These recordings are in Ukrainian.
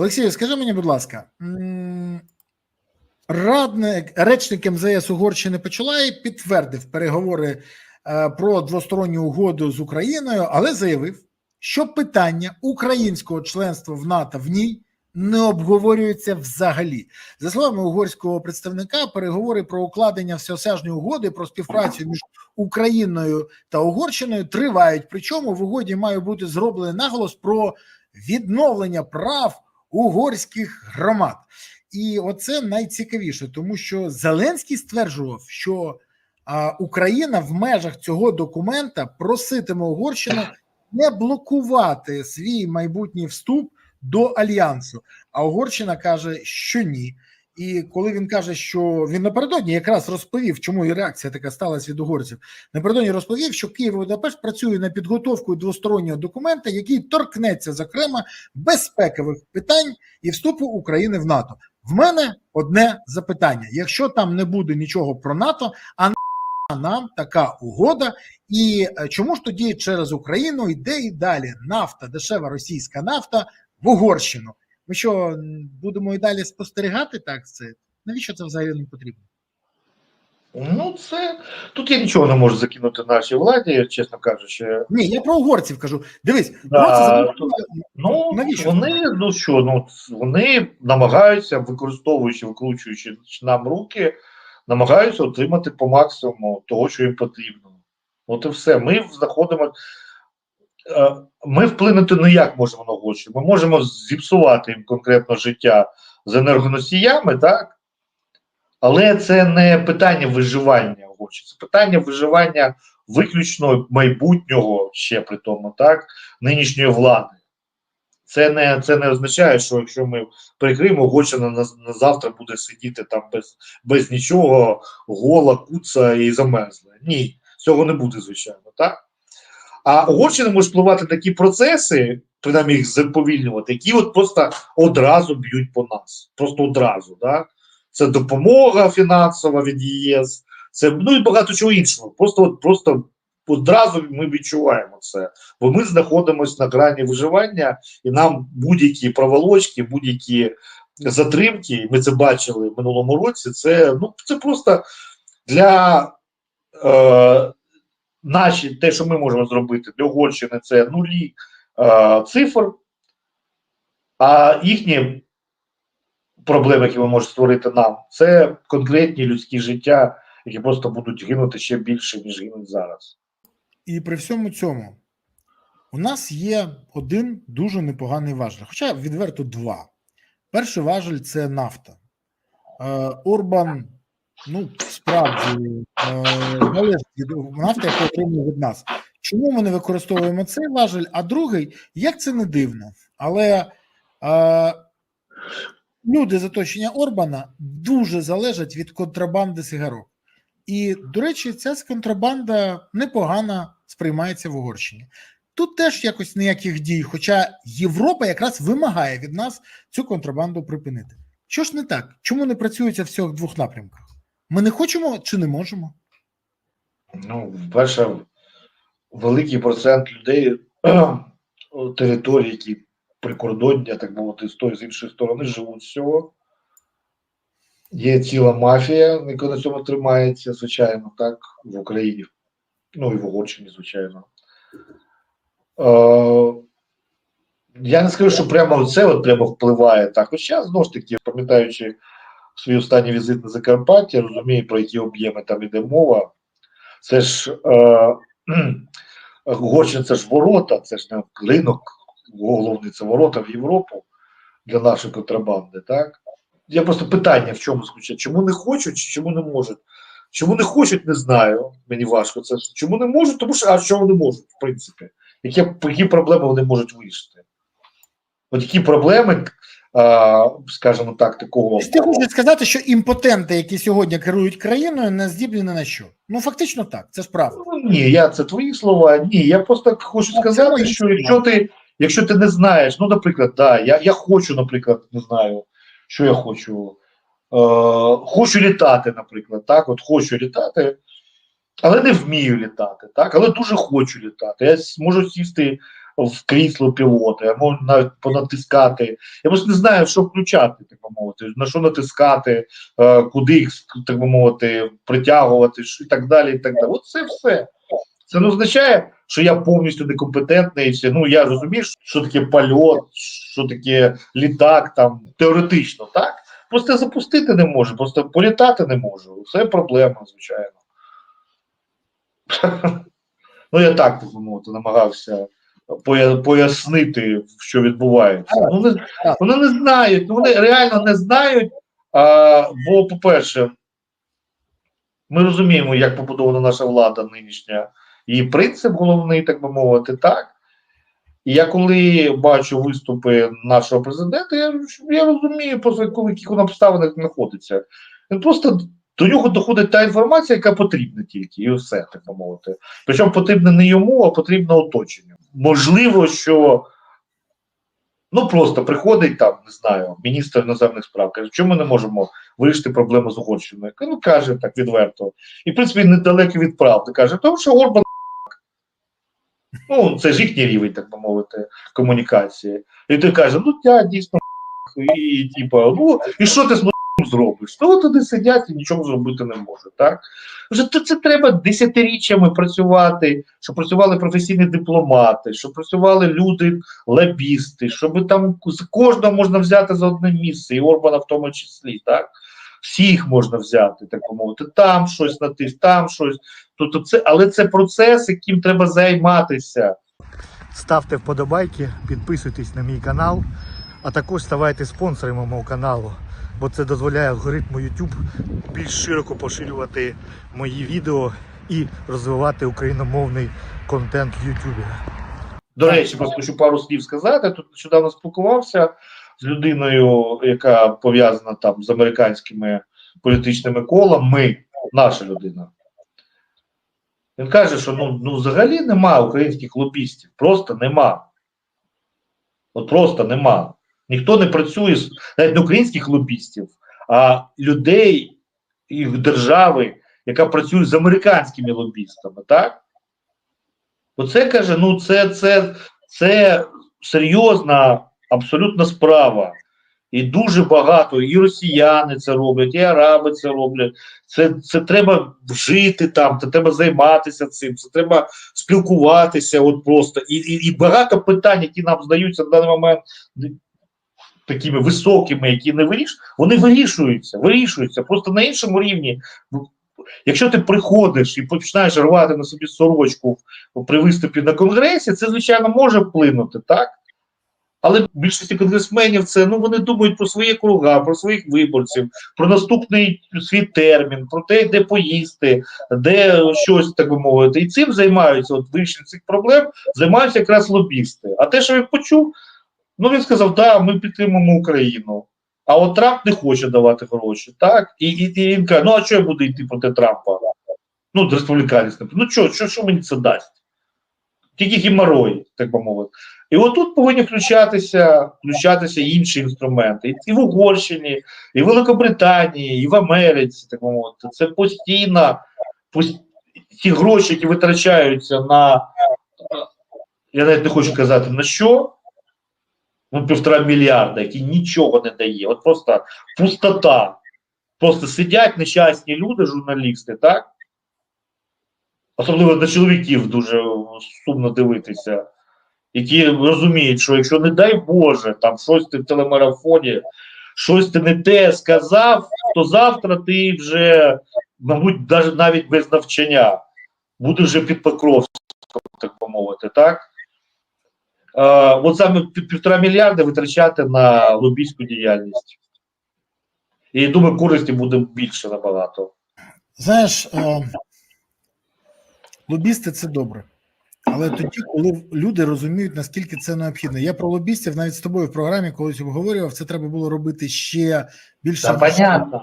Олексію, скажи мені, будь ласка, радник, речник МЗС Угорщини Почулай підтвердив переговори е, про двосторонню угоду з Україною, але заявив, що питання українського членства в НАТО в ній не обговорюється взагалі. За словами угорського представника, переговори про укладення всеосяжної угоди про співпрацю між Україною та Угорщиною тривають. Причому в угоді має бути зроблений наголос про відновлення прав угорських громад. І оце найцікавіше, тому що Зеленський стверджував, що Україна в межах цього документа проситиме Угорщину не блокувати свій майбутній вступ до альянсу. А Угорщина каже, що ні. І коли він каже, що він напередодні якраз розповів, чому і реакція така сталася від угорців, напередодні розповів, що Київ і працює над підготовкою двостороннього документа, який торкнеться зокрема безпекових питань і вступу України в НАТО. В мене одне запитання: якщо там не буде нічого про НАТО, а на нам така угода, і е, чому ж тоді через Україну йде і далі нафта, дешева російська нафта в Угорщину? Ми що будемо і далі спостерігати так це? Навіщо це взагалі не потрібно? Ну, це тут я нічого не можу закинути нашій владі, чесно кажучи. Ні, я про угорців кажу. Дивись, Да, Ну Навіщо? вони ну що, ну вони намагаються, використовуючи, викручуючи нам руки, намагаються отримати по максимуму того, що їм потрібно. От і все. Ми знаходимо. Ми вплинути ніяк можемо на гроші. Ми можемо зіпсувати їм конкретно життя з енергоносіями, так? Але це не питання виживання гроші, це питання виживання виключно майбутнього ще при тому, так, нинішньої влади. Це не це не означає, що якщо ми прикриємо, Угорщина на, на завтра буде сидіти там без, без нічого, гола, куца і замерзла. Ні, цього не буде, звичайно, так? А Угорщина може впливати такі процеси, принаймні їх заповільнювати, які от просто одразу б'ють по нас. Просто одразу. Так? Це допомога фінансова від ЄС, це ну і багато чого іншого. Просто от, просто одразу ми відчуваємо це. Бо ми знаходимося на грані виживання, і нам будь-які проволочки, будь-які затримки, ми це бачили в минулому році. Це ну це просто для е, наші, те, що ми можемо зробити для Угорщини, це нулі е, цифр, а їхні проблеми, які ми можемо створити нам, це конкретні людські життя, які просто будуть гинути ще більше, ніж гинуть зараз. І при всьому цьому у нас є один дуже непоганий важель, хоча відверто два. Перший важель це нафта. Е, Орбан, ну справді е, залежить від нафти, яку отримує від нас. Чому ми не використовуємо цей важель? А другий, як це не дивно, але е, люди з оточення Орбана дуже залежать від контрабанди сигарок. І, до речі, ця контрабанда непогано сприймається в Угорщині. Тут теж якось ніяких дій, хоча Європа якраз вимагає від нас цю контрабанду припинити. Що ж не так? Чому не працюється в цих двох напрямках? Ми не хочемо чи не можемо? Ну, перше, великий процент людей території, які прикордоння, так мовити, з тої з іншої сторони живуть з цього. Є ціла мафія, яка на цьому тримається, звичайно, так, в Україні, ну і в Угорщині, звичайно. Е, я не скажу, що прямо це от прямо впливає так. Хоча, знову ж таки, пам'ятаючи свій останній візит на Закарпаття, розумію, про які об'єми там іде мова. Це ж е, Угорщина це ж ворота, це ж не ринок, головний це ворота в Європу для нашої контрабанди, так? Я просто питання в чому звучить? Чому не хочуть, чи чому не можуть? Чому не хочуть, не знаю. Мені важко це. Чому не можуть? Тому що а що вони можуть, в принципі? Які, які проблеми вони можуть вирішити? От які проблеми, скажімо так, такого. Ти хочеш сказати, що імпотенти, які сьогодні керують країною, не здібні ні на що. Ну фактично так, це ж правда. Ну, ні, я це твої слова. Ні, я просто хочу Ну, це сказати, що якщо ти, якщо ти не знаєш, ну, наприклад, да, я, я хочу, наприклад, не знаю, що я хочу. Е, хочу літати, наприклад, так, от хочу літати, але не вмію літати, так, але дуже хочу літати. Я можу сісти в крісло пілота, я можу навіть понатискати. Я просто не знаю, що включати, так би мовити, на що натискати, е, куди їх, так би мовити, притягувати і так далі. і так далі. От це все. Це не означає, що я повністю некомпетентний. все. Ну я розумію, що таке польот, що таке літак, там теоретично, так? Просто запустити не можу, просто політати не можу. Це проблема, звичайно. ну, я так, так би мовити, намагався пояснити, що відбувається. Ну, не, вони не знають, ну, вони реально не знають. А, бо, по-перше, ми розуміємо, як побудована наша влада нинішня, її принцип головний, так би мовити, так. І я коли бачу виступи нашого президента, я, я розумію, просто коли яких обставинах знаходиться. Він просто до нього доходить та інформація, яка потрібна тільки, і все, так би мовити. Причому потрібна не йому, а потрібна оточенню. Можливо, що ну просто приходить там, не знаю, міністр іноземних справ, каже, чому ми не можемо вирішити проблему з Угорщиною? Ну, каже так відверто. І, в принципі, недалеко від правди. Каже, тому що Орбан Ну, це ж їхній рівень, так би мовити, комунікації. І ти каже, ну я дійсно і типа, ну і що ти зробиш? Ну от туди сидять і нічого зробити не можуть. Так вже то це треба десятиріччями працювати, щоб працювали професійні дипломати, щоб працювали люди, лобісти, щоб там з кожного можна взяти за одне місце, і Орбана в тому числі, так. Всіх можна взяти, так би мовити, там щось натис, там щось. Тобто це, але це процес, яким треба займатися. Ставте вподобайки, підписуйтесь на мій канал, а також ставайте спонсорами мого каналу, бо це дозволяє алгоритму YouTube більш широко поширювати мої відео і розвивати україномовний контент в YouTube. До речі, просто хочу пару слів сказати. Тут нещодавно спілкувався з людиною, яка пов'язана там з американськими політичними колами. Наша людина. Він каже, що ну, ну взагалі нема українських лобістів. Просто нема. От просто нема. Ніхто не працює з навіть не українських лобістів, а людей і держави, яка працює з американськими лобістами, так? Оце каже: ну, це, це, це серйозна абсолютна справа. І дуже багато, і росіяни це роблять, і араби це роблять. Це, це треба жити там, це треба займатися цим, це треба спілкуватися. От просто. І, і, і багато питань, які нам здаються на даний момент такими високими, які не вирішують, вони вирішуються, вирішуються просто на іншому рівні. Якщо ти приходиш і починаєш рвати на собі сорочку при виступі на конгресі, це звичайно може вплинути, так? Але більшості конгресменів це ну вони думають про свої круга, про своїх виборців, про наступний свій термін, про те, де поїсти, де щось так би мовити. І цим займаються от вирішенням цих проблем, займаються якраз лобісти. А те, що він почув, ну він сказав, так, ми підтримуємо Україну. А от Трамп не хоче давати гроші, так? І, і, і він каже: ну а що я буду йти проти Трампа? Ну, республіканець. Ну що, що, що мені це дасть? Тільки геморой, так би мовити. І отут повинні включатися включатися інші інструменти. І, в Угорщині, і в Великобританії, і в Америці, так би мовити. Це постійно пост... ті гроші, які витрачаються на, я навіть не хочу казати на що, ну, півтора мільярда, які нічого не дає. От просто пустота. Просто сидять нещасні люди, журналісти, так? Особливо на чоловіків дуже сумно дивитися, які розуміють, що якщо, не дай Боже, там щось ти в телемарафоні, щось ти не те сказав, то завтра ти вже, мабуть, навіть, без навчання будеш вже під Покровськом, так би мовити, так? Е, от саме півтора мільярда витрачати на лобійську діяльність. І думаю, користі буде більше набагато. Знаєш, е, лобісти це добре. Але тоді, коли люди розуміють, наскільки це необхідно. Я про лобістів навіть з тобою в програмі колись обговорював, це треба було робити ще більше. Та понятно.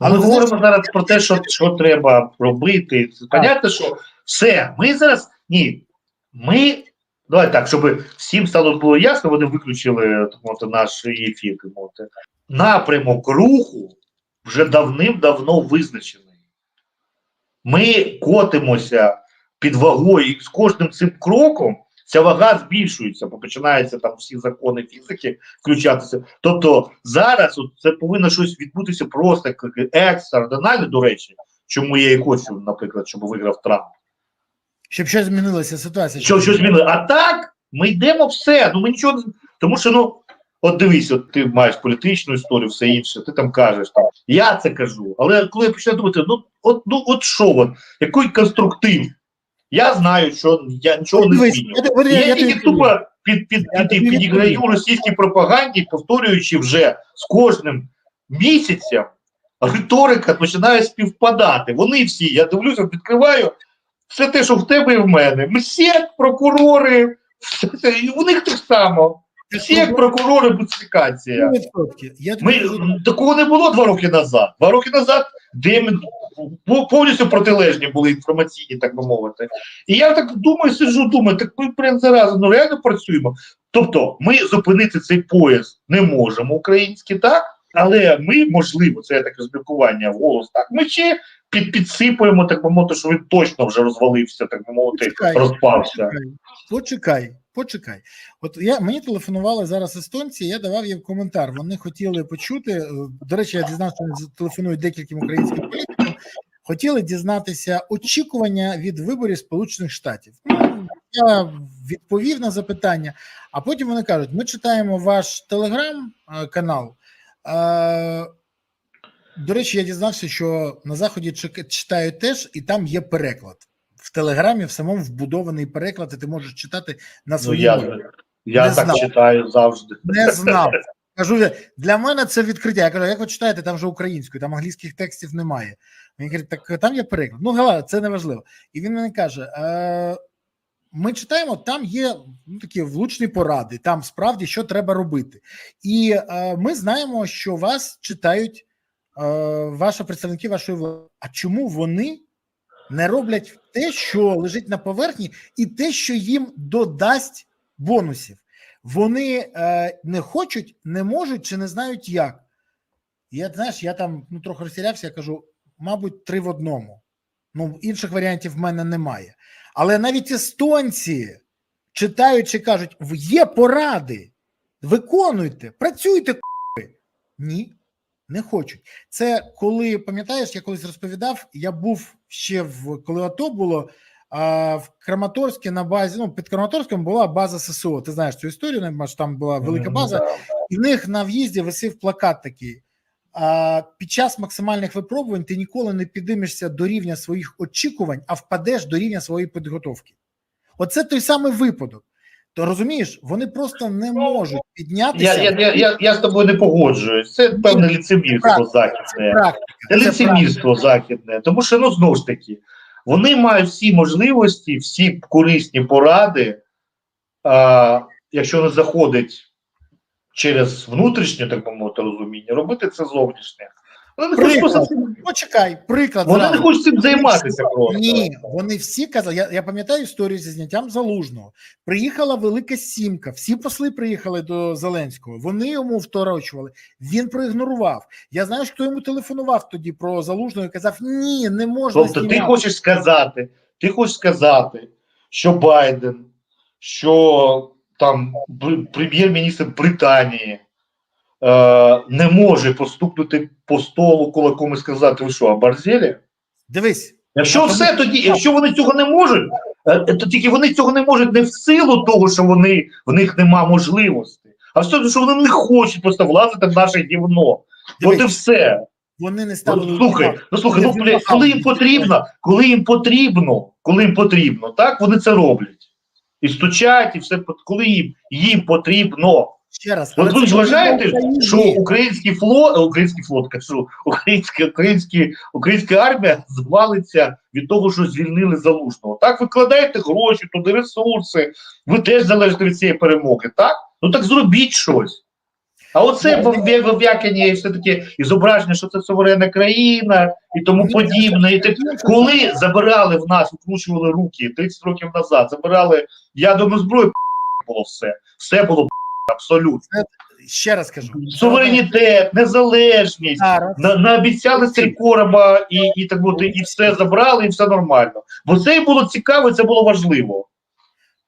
Але ми говоримо знаєш- зараз про те, що, що треба робити. Понятно, що все, ми зараз. Ні, ми. Давай так, щоб всім стало було ясно, вони виключили мовити, наш ефір. мовити. Напрямок руху вже давним-давно визначений. Ми котимося під вагою, і з кожним цим кроком ця вага збільшується, бо починаються там всі закони фізики включатися. Тобто зараз от це повинно щось відбутися просто як екстраординарне, до речі, чому я і хочу, наприклад, щоб виграв Трамп. Щоб щось змінилося ситуація. Що, що змінили? А так, ми йдемо все. Ну ми нічого. Тому що, ну, от дивись, от ти маєш політичну історію, все інше, ти там кажеш, там, я це кажу. Але коли я починаю думати, ну от, ну, от що, от, який конструктив? Я знаю, що я нічого не змінюю. я- я- тільки тупо під, під, Я під, підіграю російській пропаганді, повторюючи вже з кожним місяцем, риторика починає співпадати. Вони всі, я дивлюся, відкриваю, все те, що в тебе і в мене. МСЕК, прокурори, все це, і у них так само. Всі як прокурори, бутифікація. 100%. Я тобі Ми такого не було два роки назад. Два роки назад, де ми повністю протилежні були інформаційні, так би мовити. І я так думаю, сиджу, думаю, так ми прям зараз ну реально працюємо. Тобто, ми зупинити цей поїзд не можемо український, так? Але ми, можливо, це таке спілкування в голос, так ми ще під, підсипуємо, так би мовити, що він точно вже розвалився, так би мовити, Почекай. розпався. Почекай, почекай, почекай. От я мені телефонували зараз естонці. Я давав їм коментар. Вони хотіли почути. е, До речі, я дізнався, що телефонують декільким українським політикам. Хотіли дізнатися очікування від виборів Сполучених Штатів. Ну, я відповів на запитання, а потім вони кажуть: ми читаємо ваш телеграм-канал. Е, До речі, я дізнався, що на заході читають теж, і там є переклад. В телеграмі в самому вбудований переклад, і ти можеш читати на Ну, своїй я, мові. я Не так знав. читаю завжди. Не знав. Кажу, «Е, для мене це відкриття. Я кажу, як ви читаєте, там вже українською, там англійських текстів немає. Він каже, так там є переклад. Ну, гала, це не важливо. І він мені каже: е, ми читаємо, там є ну, такі влучні поради, там справді що треба робити. І е, ми знаємо, що вас читають е, ваші представники вашої влади. А чому вони не роблять те, що лежить на поверхні, і те, що їм додасть бонусів? Вони е, не хочуть, не можуть чи не знають як. Я знаєш, я там ну, трохи розсірявся, я кажу, мабуть, три в одному. Ну, інших варіантів в мене немає. Але навіть естонці, читаючи, кажуть: «В- є поради, виконуйте, працюйте. Ні, не хочуть. Це коли пам'ятаєш, я колись розповідав, я був ще в коли АТО було. А в Краматорській на базі, ну під Краматорськом була база ССО. Ти знаєш цю історію, не бачиш, там була велика база, і в них на в'їзді висів плакат такий. А, під час максимальних випробувань ти ніколи не підіймешся до рівня своїх очікувань, а впадеш до рівня своєї підготовки. Оце той самий випадок. То розумієш, вони просто не можуть піднятися. Я, я, я, я, я з тобою не погоджуюсь. Це певне ліцемірство Практика, західне. Це лицемірство західне. Тому що, ну знову ж таки, вони мають всі можливості, всі корисні поради, а, якщо не заходить через внутрішнє, так би мовити, розуміння, робити це зовнішнє. Вони не хочуть просто цим, Почекай, приклад. вони не зразу. хочуть цим займатися просто. Ні, вони всі казали. Я, я пам'ятаю історію зі зняттям залужного. Приїхала велика сімка, всі посли приїхали до Зеленського. Вони йому второчували. Він проігнорував. Я знаю, хто йому телефонував тоді про залужного і казав: Ні, не можна. Тобто ти хочеш сказати, ти хочеш сказати, що Байден, що там прем'єр-міністр Британії е, не може постукнути по столу кулаком і сказати, ви що, оборзели? Дивись, Якщо А все тоді, якщо вони цього не можуть, е, то тільки вони цього не можуть не в силу того, що вони в них нема можливості, а в тому, що вони не хочуть просто влазити в наше гівно. От і все. вони не ставили. Слухай, ну слухай, ну блядь, коли їм потрібно, коли їм потрібно, коли їм потрібно, так вони це роблять. І стучать, і все коли їм їм потрібно. Ще раз. От ви ж вважаєте, що український флот, е, український флот, кажу, українська, українські, українська армія звалиться від того, що звільнили залужного. Так, ви кладаєте гроші, туди ресурси, ви теж залежите від цієї перемоги, так? Ну так зробіть щось. А оце Ну, в- вов'якання все таки і зображення, що це суверенна країна і тому подібне. І так, коли забирали в нас, вкручували руки 30 років назад, забирали ядерну зброю, було все. Все було абсолютно. Ще раз кажу. Суверенітет, незалежність. На, наобіцяли три короба і, і так буде, і все забрали, і все нормально. Бо це і було цікаво, і це було важливо.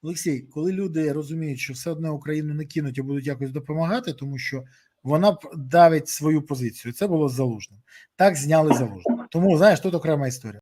Олексій, коли люди розуміють, що все одно Україну не кинуть і будуть якось допомагати, тому що вона давить свою позицію. Це було з залужним. Так зняли залужним. Тому знаєш, тут окрема історія.